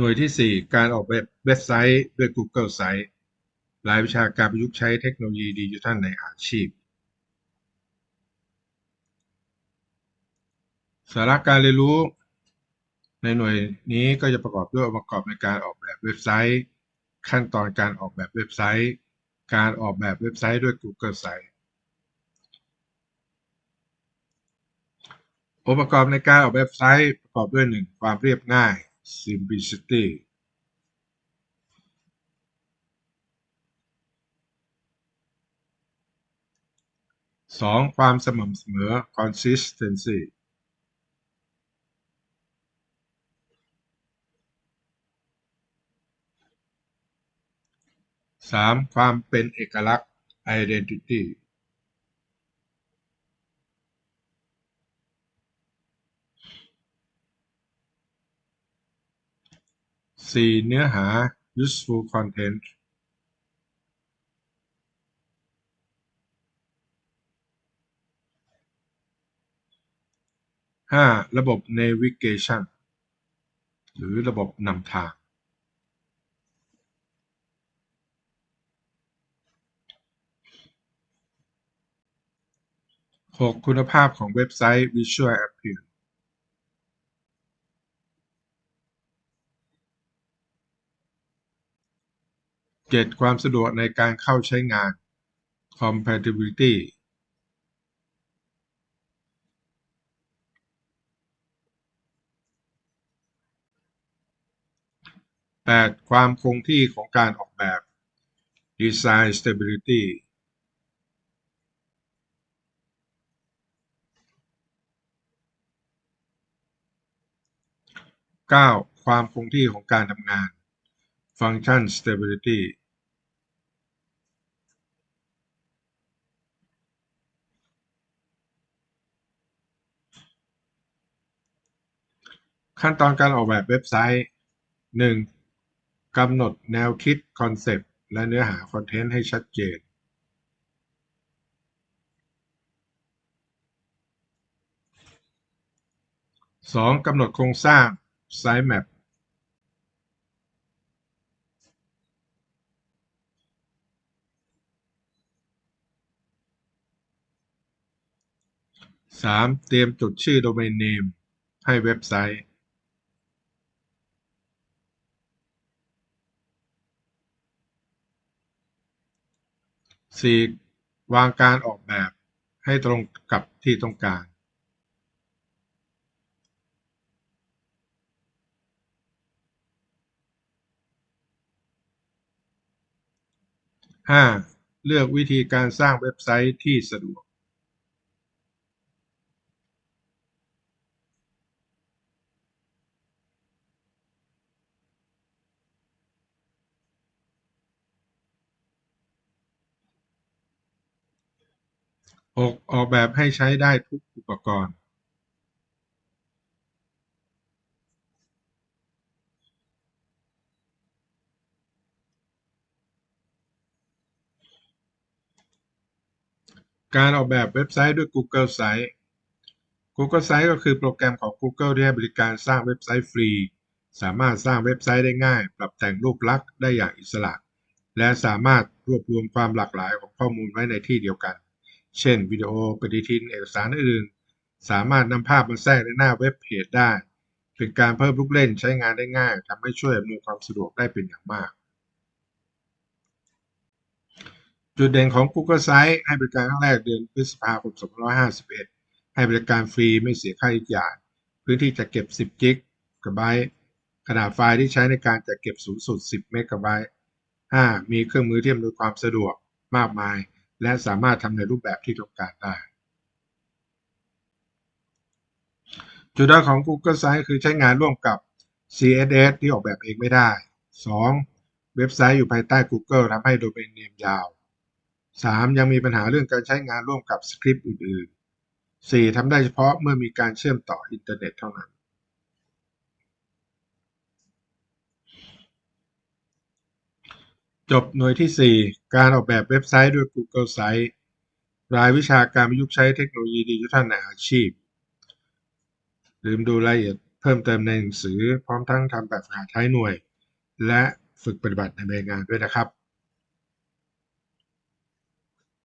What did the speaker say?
หน่วยที่ 4 การออกแบบเว็บไซต์ด้วย Google Sites รายวิชาการประยุกต์ใช้เทคโนโลยีดิจิทัลในอาชีพ สาระการเรียนรู้ ในหน่วยนี้ก็จะประกอบด้วยองค์ประกอบในการออกแบบเว็บไซต์ ขั้นตอนการออกแบบเว็บไซต์ การออกแบบเว็บไซต์ด้วย Google Sites องค์ประกอบในการออกแบบเว็บไซต์ประกอบด้วย 1. ความเรียบง่าย simplicity สองความสม่ำเสมอ consistency สามความเป็นเอกลักษณ์ identity 4. เนื้อหา useful content 5. ระบบ navigation หรือระบบนำทาง 6. คุณภาพของเว็บไซต์ Visual Appeal 7. ความสะดวกในการเข้าใช้งาน Compatibility 8. ความคงที่ของการออกแบบ Design Stability 9. ความคงที่ของการทำงาน Function Stability ขั้นตอนการออกแบบเว็บไซต์ 1. กำหนดแนวคิดคอนเซปต์และเนื้อหาคอนเทนต์ให้ชัดเจน 2. กำหนดโครงสร้าง Site Map 3. เตรียมจดชื่อ Domain Name ให้เว็บไซต์ 4. วางการออกแบบให้ตรงกับที่ต้องการห้าเลือกวิธีการสร้างเว็บไซต์ที่สะดวก 6. ออกแบบให้ใช้ได้ทุกอุปกรณ์การออกแบบเว็บไซต์ด้วย Google Sites Google Sites ก็คือโปรแกรมของ Google ที่ให้บริการสร้างเว็บไซต์ฟรี สามารถสร้างเว็บไซต์ได้ง่าย ปรับแต่งรูปลักษณ์ได้อย่างอิสระ และสามารถรวบรวมความหลากหลายของข้อมูลไว้ในที่เดียวกัน เช่น วิดีโอ ปฏิทิน เอกสารอื่น สามารถนำภาพมาแทรกในหน้าเว็บเพจได้ เป็นการเพิ่มลูกเล่นใช้งานได้ง่ายทำให้ช่วยอำนวยความสะดวกได้เป็นอย่างมาก จุดเด่นของ Google Sites ให้บริการครั้งแรกเดือนพฤษภาคม 2551 ให้บริการฟรีไม่เสียค่าใช้จ่าย พื้นที่จัดเก็บ 10 กิกะไบต์ ขนาดไฟล์ที่ใช้ในการจัดเก็บสูงสุด 10 เมกะไบต์ 5. มีเครื่องมือที่อำนวยความสะดวกมากมาย และสามารถทำในรูปแบบที่ต้องการได้ จุดด้อยของ Google Sites คือใช้งานร่วมกับ CSS ที่ออกแบบเองไม่ได้ 2. เว็บไซต์อยู่ภายใต้ Google ทำให้โดเมนเนมยาว 3. ยังมีปัญหาเรื่องการใช้งานร่วมกับสคริปต์อื่น ๆ 4. ทำได้เฉพาะเมื่อมีการเชื่อมต่ออินเทอร์เน็ตเท่านั้น จบหน่วยที่ 4 การออกแบบเว็บไซต์ด้วย Google Sites รายวิชาการประยุกต์ใช้เทคโนโลยีดิจิทัลในอาชีพ ลืมดูรายละเอียดเพิ่มเติมในหนังสือ พร้อมทั้งทำแบบฝึกหัดท้ายหน่วย และฝึกปฏิบัติในใบงานด้วยนะครับ